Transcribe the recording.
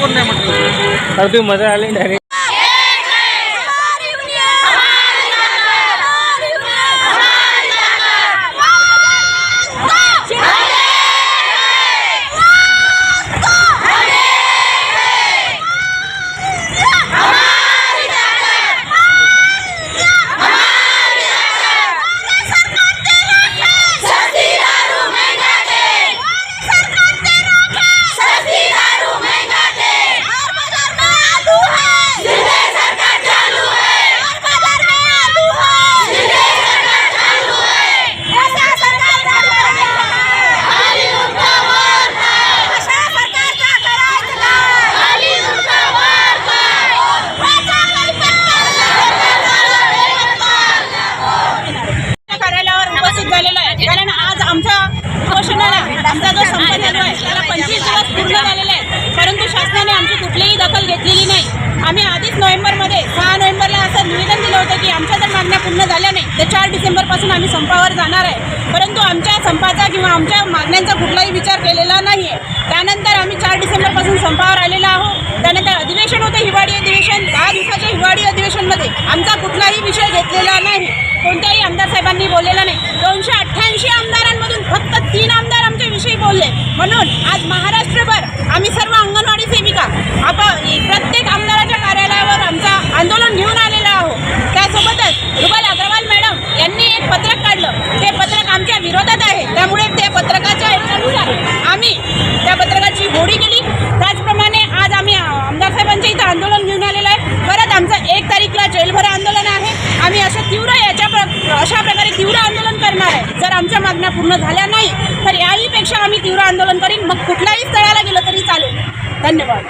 कोण नाही म्हटलं? तर तुम्ही मजा आली डायरेक्ट आमचा जो संप चालू आहे त्याला पंचवीस दिवस पूर्ण झालेले आहेत. परंतु शासनाने आमची कुठलीही दखल घेतलेली नाही. आम्ही आधीच नोव्हेंबरमध्ये सहा नोव्हेंबरला असं निवेदन दिलं होतं की आमच्या जर मागण्या पूर्ण झाल्या नाही. तर चार डिसेंबरपासून आम्ही संपावर जाणार आहे. परंतु आमच्या संपाचा किंवा आमच्या मागण्यांचा कुठलाही विचार केलेला नाही आहे त्यानंतर आम्ही चार डिसेंबरपासून संपावर आलेलो आहोत. त्यानंतर अधिवेशन होतं हिवाळी अधिवेशन. दहा दिवसाच्या हिवाळी अधिवेशनमध्ये आमचा कुठलाही विषय घेतलेला नाही. कोणत्याही आमदार साहेबांनी बोललेला नाही. दोनशे होळी केली. त्याचप्रमाणे आज आम्ही आमदार साहेबांच्या इथं आंदोलन घेऊन आलेलं आहे. परत आमचं एक तारीखला जेलभर आंदोलन आहे. आम्ही असं तीव्र याच्या प्र अशा प्रकारे तीव्र आंदोलन करणार आहे. जर आमच्या मागण्या पूर्ण झाल्या नाही तर याहीपेक्षा आम्ही तीव्र आंदोलन करीन. मग कुठल्याही स्थळाला गेलं तरी चालेल. धन्यवाद.